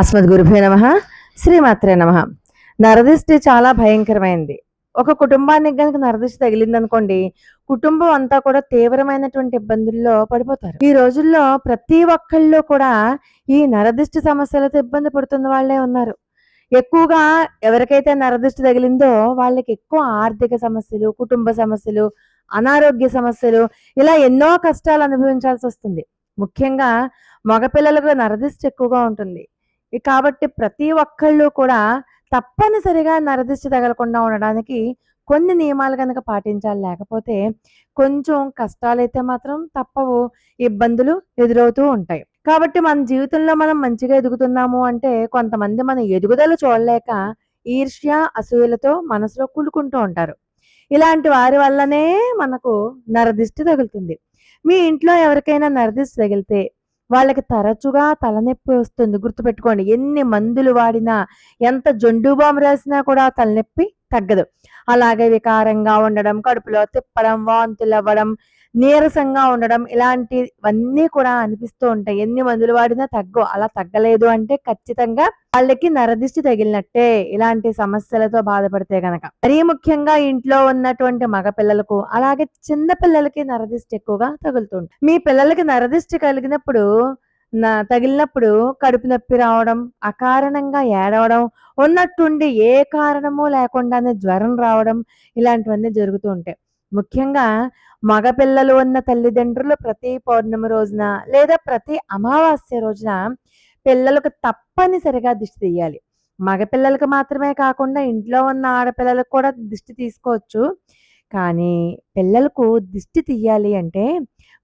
అస్మద్ గురుభే నమ. శ్రీమాత్రే నమ. నరదిష్టి చాలా భయంకరమైంది. ఒక కుటుంబానికి కనుక నరదిష్టి తగిలింది అనుకోండి కుటుంబం అంతా కూడా తీవ్రమైనటువంటి ఇబ్బందుల్లో పడిపోతారు. ఈ రోజుల్లో ప్రతి ఒక్కళ్ళు కూడా ఈ నరదిష్టి సమస్యలతో ఇబ్బంది పడుతున్న వాళ్ళే ఉన్నారు. ఎక్కువగా ఎవరికైతే నరదిష్టి తగిలిందో వాళ్ళకి ఎక్కువ ఆర్థిక సమస్యలు కుటుంబ సమస్యలు అనారోగ్య సమస్యలు ఇలా ఎన్నో కష్టాలు అనుభవించాల్సి వస్తుంది. ముఖ్యంగా మగపిల్లలకు నరదిష్టి ఎక్కువగా ఉంటుంది. కాబట్టి ప్రతి ఒక్కళ్ళు కూడా తప్పనిసరిగా నరదిష్టి తగలకుండా ఉండడానికి కొన్ని నియమాలు కనుక పాటించాలి. లేకపోతే కొంచెం కష్టాలైతే మాత్రం తప్పవు ఇబ్బందులు ఎదురవుతూ ఉంటాయి. కాబట్టి మన జీవితంలో మనం మంచిగా ఎదుగుతున్నాము అంటే కొంతమంది మన ఎదుగుదల చూడలేక ఈర్ష్య అసూయలతో మనసులో కూలుకుంటూ ఉంటారు. ఇలాంటి వారి వల్లనే మనకు నరదిష్టి తగులుతుంది. మీ ఇంట్లో ఎవరికైనా నరదిష్టి తగిలితే వాళ్ళకి తరచుగా తలనొప్పి వస్తుంది. గుర్తుపెట్టుకోండి ఎన్ని మందులు వాడినా ఎంత జొండు బాంబు రాసినా కూడా తలనొప్పి తగ్గదు. అలాగే వికారంగా ఉండడం కడుపులో తిప్పడం వాంతులు అవ్వడం నీరసంగా ఉండడం ఇలాంటివన్నీ కూడా అనిపిస్తూ ఉంటాయి. ఎన్ని మందులు వాడినా తగ్గు అలా తగ్గలేదు అంటే ఖచ్చితంగా వాళ్ళకి నరదిష్టి తగిలినట్టే ఇలాంటి సమస్యలతో బాధపడితే గనక. మరీ ముఖ్యంగా ఇంట్లో ఉన్నటువంటి మగ పిల్లలకు అలాగే చిన్న పిల్లలకి నరదిష్టి ఎక్కువగా తగులుతుంది మీ పిల్లలకి నరదిష్టి కలిగినప్పుడు నా తగిలినప్పుడు కడుపు నొప్పి రావడం అకారణంగా ఏడవడం ఉన్నట్టుండి ఏ కారణము లేకుండానే జ్వరం రావడం ఇలాంటివన్నీ జరుగుతూ ఉంటాయి. ముఖ్యంగా మగపిల్లలు ఉన్న తల్లిదండ్రులు ప్రతి పౌర్ణమి రోజున లేదా ప్రతి అమావాస్య రోజున పిల్లలకు తప్పనిసరిగా దిష్టి తీయాలి. మగపిల్లలకు మాత్రమే కాకుండా ఇంట్లో ఉన్న ఆడపిల్లలకు కూడా దిష్టి తీసుకోవచ్చు. కానీ పిల్లలకు దిష్టి తీయాలి అంటే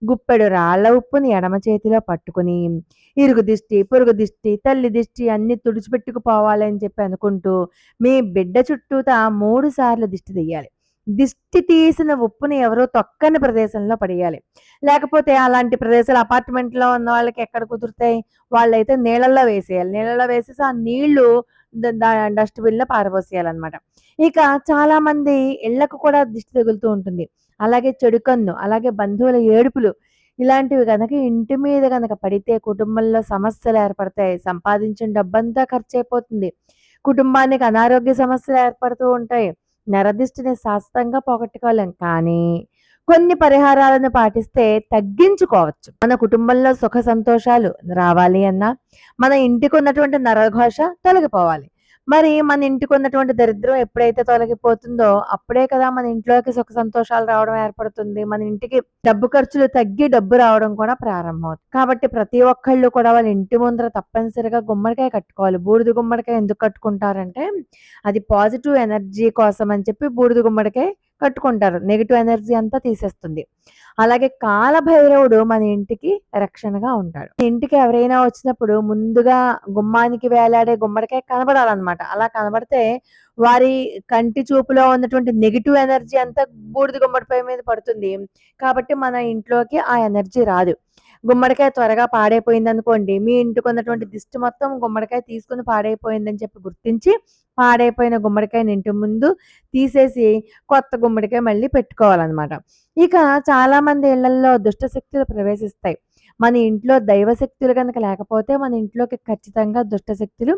గుప్పెడు రాళ్ళ ఉప్పుని ఎడమ చేతిలో పట్టుకుని ఇరుగు దిష్టి పొరుగు దిష్టి తల్లి దిష్టి అన్ని తుడిచిపెట్టుకుపోవాలి అని చెప్పి అనుకుంటూ మీ బిడ్డ చుట్టూతా మూడు సార్లు దిష్టి తీయాలి. దిష్టి తీసిన ఉప్పుని ఎవరో తొక్కని ప్రదేశంలో పడేయాలి. లేకపోతే అలాంటి ప్రదేశాలు అపార్ట్మెంట్లో ఉన్న వాళ్ళకి ఎక్కడ కుదురుతాయి? వాళ్ళైతే నీళ్ళల్లో వేసేయాలి. నీళ్ళలో వేసేసి ఆ నీళ్ళు డస్ట్బిన్లో పారబోసేయాలన్నమాట. ఇక చాలా మంది ఇళ్ళకు కూడా దిష్టి తగులుతూ ఉంటుంది. అలాగే చెడుకన్ను అలాగే బంధువుల ఏడుపులు. ఇలాంటివి కనుక ఇంటి మీద కనుక పడితే కుటుంబంలో సమస్యలు ఏర్పడతాయి. సంపాదించిన డబ్బంతా ఖర్చు అయిపోతుంది. కుటుంబానికి అనారోగ్య సమస్యలు ఏర్పడుతూ ఉంటాయి. నరదిష్టిని శాస్త్రంగా పోగొట్టుకోలేం. కానీ కొన్ని పరిహారాలను పాటిస్తే తగ్గించుకోవచ్చు. మన కుటుంబంలో సుఖ సంతోషాలు రావాలి అన్నా మన ఇంటికి ఉన్నటువంటి నరఘోష తొలగిపోవాలి. మరి మన ఇంటికి ఉన్నటువంటి దరిద్రం ఎప్పుడైతే తొలగిపోతుందో అప్పుడే కదా మన ఇంట్లోకి సుఖ సంతోషాలు రావడం ఏర్పడుతుంది. మన ఇంటికి డబ్బు ఖర్చులు తగ్గి డబ్బు రావడం కూడా ప్రారంభమవుతుంది. కాబట్టి ప్రతి ఒక్కళ్ళు కూడా వాళ్ళ ఇంటి ముందర తప్పనిసరిగా గుమ్మడికాయ కట్టుకోవాలి. బూడిద గుమ్మడికాయ ఎందుకు కట్టుకుంటారంటే అది పాజిటివ్ ఎనర్జీ కోసం అని చెప్పి బూడిద గుమ్మడికాయ కట్టుకుంటారు. నెగిటివ్ ఎనర్జీ అంతా తీసేస్తుంది. అలాగే కాలభైరవుడు మన ఇంటికి రక్షణగా ఉంటాడు. ఇంటికి ఎవరైనా వచ్చినప్పుడు ముందుగా గుమ్మానికి వేలాడే గుమ్మడికాయ కనబడాలన్నమాట. అలా కనబడితే వారి కంటి చూపులో ఉన్నటువంటి నెగిటివ్ ఎనర్జీ అంతా బూడిద గుమ్మడిపై మీద పడుతుంది. కాబట్టి మన ఇంట్లోకి ఆ ఎనర్జీ రాదు. గుమ్మడికాయ త్వరగా పాడైపోయింది అనుకోండి మీ ఇంటికి ఉన్నటువంటి దిష్టి మొత్తం గుమ్మడికాయ తీసుకుని పాడైపోయిందని చెప్పి గుర్తించి పాడైపోయిన గుమ్మడికాయని ఇంటి ముందు తీసేసి కొత్త గుమ్మడికాయ మళ్ళీ పెట్టుకోవాలన్నమాట. ఇక చాలా మంది ఇళ్ళలో దుష్టశక్తులు ప్రవేశిస్తాయి. మన ఇంట్లో దైవ శక్తులు కనుక లేకపోతే మన ఇంట్లోకి ఖచ్చితంగా దుష్ట శక్తులు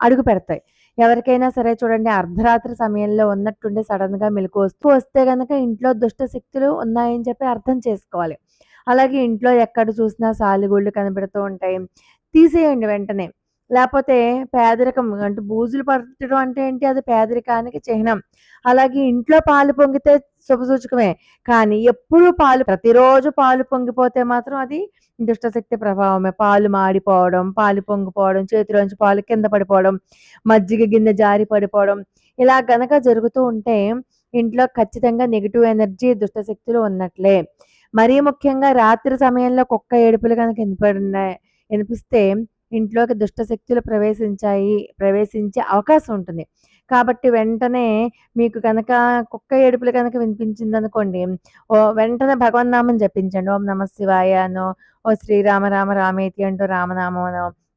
అడుగు పెడతాయి. ఎవరికైనా సరే చూడండి అర్ధరాత్రి సమయంలో ఉన్నట్టుండి సడన్గా మెలకు వస్తూ వస్తే కనుక ఇంట్లో దుష్ట శక్తులు ఉన్నాయని చెప్పి అర్థం చేసుకోవాలి. అలాగే ఇంట్లో ఎక్కడ చూసినా సాలిగుళ్ళు కనబడుతూ ఉంటాయి. తీసేయండి వెంటనే. లేకపోతే పేదరికం అంటే బూజులు పట్టడం అంటే ఏంటి? అది పేదరికానికి చిహ్నం. అలాగే ఇంట్లో పాలు పొంగితే శుభసూచకమే. కానీ ఎప్పుడు పాలు ప్రతిరోజు పాలు పొంగిపోతే మాత్రం అది దుష్టశక్తి ప్రభావమే. పాలు మాడిపోవడం పాలు పొంగిపోవడం చేతిలోంచి పాలు కింద పడిపోవడం మజ్జిగ గిన్నె జారి పడిపోవడం ఇలా గనక జరుగుతూ ఉంటే ఇంట్లో ఖచ్చితంగా నెగిటివ్ ఎనర్జీ దుష్టశక్తులు ఉన్నట్లే. మరీ ముఖ్యంగా రాత్రి సమయంలో కుక్క ఏడుపులు కనుక వినపడినాయి వినిపిస్తే ఇంట్లోకి దుష్ట శక్తులు ప్రవేశించాయి ప్రవేశించే అవకాశం ఉంటుంది. కాబట్టి వెంటనే మీకు కనుక కుక్క ఏడుపులు కనుక వినిపించింది అనుకోండి ఓ వెంటనే భగవన్నామం జపించండి. ఓం నమ శివాయ అనో ఓ శ్రీరామ రామ రామేతి అంటూ రామనామం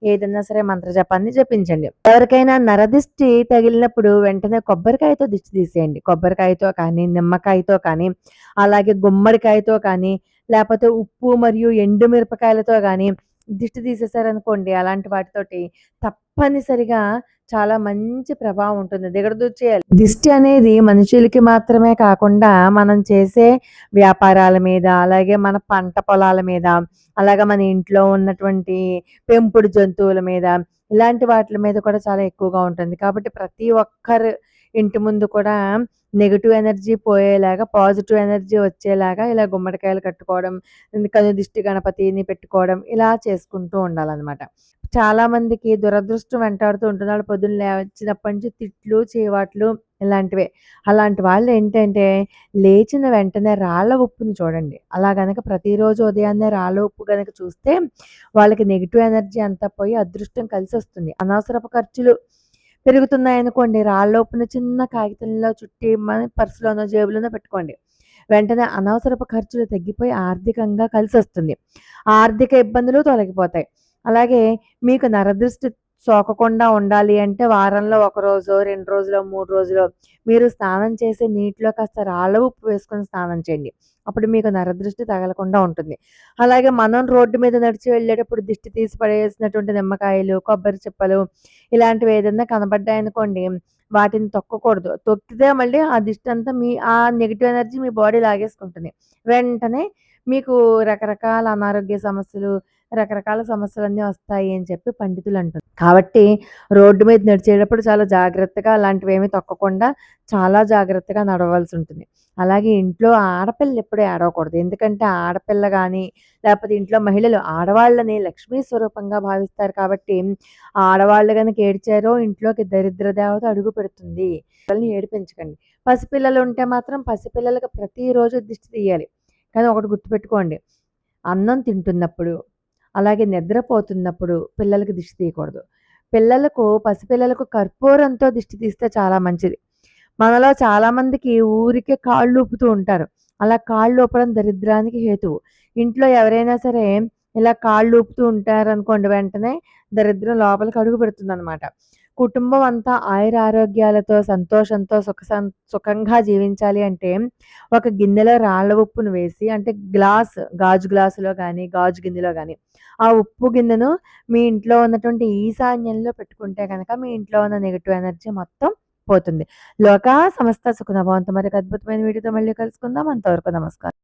ఏదైనా ఏదన్నా సరే మంత్ర జపాన్ని జపించండి. ఎవరికైనా నరదిష్టి తగిలినప్పుడు వెంటనే కొబ్బరికాయతో దిష్టి తీసేయండి. కొబ్బరికాయతో కానీ నిమ్మకాయతో కానీ అలాగే గుమ్మడికాయతో కానీ లేకపోతే ఉప్పు మరియు ఎండు మిరపకాయలతో కానీ దిష్టి తీసేసారనుకోండి అలాంటి వాటితోటి తప్పనిసరిగా చాలా మంచి ప్రభావం ఉంటుంది. దిగడదూచేయాలి. దిష్టి అనేది మనుషులకి మాత్రమే కాకుండా మనం చేసే వ్యాపారాల మీద అలాగే మన పంట పొలాల మీద అలాగే మన ఇంట్లో ఉన్నటువంటి పెంపుడు జంతువుల మీద ఇలాంటి వాటి మీద కూడా చాలా ఎక్కువగా ఉంటుంది. కాబట్టి ప్రతి ఒక్కరు ఇంటి ముందు కూడా నెగిటివ్ ఎనర్జీ పోయేలాగా పాజిటివ్ ఎనర్జీ వచ్చేలాగా ఇలా గుమ్మడికాయలు కట్టుకోవడం కను దిష్టి గణపతిని పెట్టుకోవడం ఇలా చేసుకుంటూ ఉండాలన్నమాట. చాలా మందికి దురదృష్టం వెంటాడుతూ ఉంటుంది వాళ్ళు పొద్దున్న లేచినప్పటి నుంచి తిట్లు చీవాట్లు ఇలాంటివే. అలాంటి వాళ్ళు ఏంటంటే లేచిన వెంటనే రాళ్ళ ఉప్పుని చూడండి. అలా కనుక ప్రతిరోజు ఉదయాన్నే రాళ్ళ ఉప్పు కనుక చూస్తే వాళ్ళకి నెగిటివ్ ఎనర్జీ అంతా పోయి అదృష్టం కలిసి వస్తుంది అనవసరపు ఖర్చులు పెరుగుతున్నాయనుకోండి రాళ్ళ చిన్న కాగితంలో చుట్టి మన పర్సులోనో జేబులోనో పెట్టుకోండి. వెంటనే అనవసరపు ఖర్చులు తగ్గిపోయి ఆర్థికంగా కలిసి వస్తుంది ఆర్థిక ఇబ్బందులు తొలగిపోతాయి. అలాగే మీకు నరదృష్టి సోకకుండా ఉండాలి అంటే వారంలో ఒక రోజు రెండు రోజులు మూడు రోజులు మీరు స్నానం చేసే నీటిలో కాస్త రాళ్ళ ఉప్పు వేసుకొని స్నానం చేయండి. అప్పుడు మీకు నరదృష్టి తగలకుండా ఉంటుంది. అలాగే మనం రోడ్డు మీద నడిచి వెళ్ళేటప్పుడు దిష్టి తీసి పడేసినటువంటి నిమ్మకాయలు కొబ్బరి చిప్పలు ఇలాంటివి ఏదైనా కనబడ్డాయనుకోండి వాటిని తొక్కకూడదు. తొక్కితే మళ్ళీ ఆ దిష్టి అంతా మీ ఆ నెగిటివ్ ఎనర్జీ మీ బాడీ లాగేసుకుంటుంది. వెంటనే మీకు రకరకాల అనారోగ్య సమస్యలు రకరకాల సమస్యలన్నీ వస్తాయి అని చెప్పి పండితులు అంటారు కాబట్టి రోడ్డు మీద నడిచేటప్పుడు చాలా జాగ్రత్తగా అలాంటివి ఏమీ తొక్కకుండా చాలా జాగ్రత్తగా నడవలసి ఉంటుంది. అలాగే ఇంట్లో ఆడపిల్లలు ఎప్పుడూ ఏడవకూడదు ఎందుకంటే ఆడపిల్ల కానీ లేకపోతే ఇంట్లో మహిళలు ఆడవాళ్ళని లక్ష్మీ స్వరూపంగా భావిస్తారు కాబట్టి ఆడవాళ్ళు కనుక ఏడ్చారో ఇంట్లోకి దరిద్ర దేవత అడుగు పెడుతుంది. పిల్లల్ని ఏడిపించకండి. పసిపిల్లలు ఉంటే మాత్రం పసిపిల్లలకు ప్రతిరోజు దిష్టి తీయాలి. కానీ ఒకటి గుర్తుపెట్టుకోండి. అన్నం తింటున్నప్పుడు అలాగే నిద్రపోతున్నప్పుడు పిల్లలకి దిష్టి తీయకూడదు. పిల్లలకు పసిపిల్లలకు కర్పూరంతో దిష్టి తీస్తే చాలా మంచిది. మనలో చాలామందికి ఊరికే కాళ్ళు ఊపుతూ ఉంటారు. అలా కాళ్ళు ఊపడం దరిద్రానికి హేతువు. ఇంట్లో ఎవరైనా సరే ఇలా కాళ్ళు ఊపుతూ ఉంటారనుకోండి వెంటనే దరిద్రం లోపలికి అడుగు పెడుతుంది అనమాట కుటుంబం అంతా ఆయుర ఆరోగ్యాలతో సంతోషంతో సుఖ సుఖంగా జీవించాలి అంటే ఒక గిన్నెలో రాళ్ళ ఉప్పును వేసి అంటే గ్లాస్ గాజు గ్లాసులో కానీ గాజు గిన్నెలో కానీ ఆ ఉప్పు గిన్నెను మీ ఇంట్లో ఉన్నటువంటి ఈశాన్యంలో పెట్టుకుంటే కనుక మీ ఇంట్లో ఉన్న నెగిటివ్ ఎనర్జీ మొత్తం పోతుంది. లోక సమస్త సుఖనభవంతో మరి అద్భుతమైన వీడియోతో మళ్ళీ కలుసుకుందాం. అంతవరకు నమస్కారం.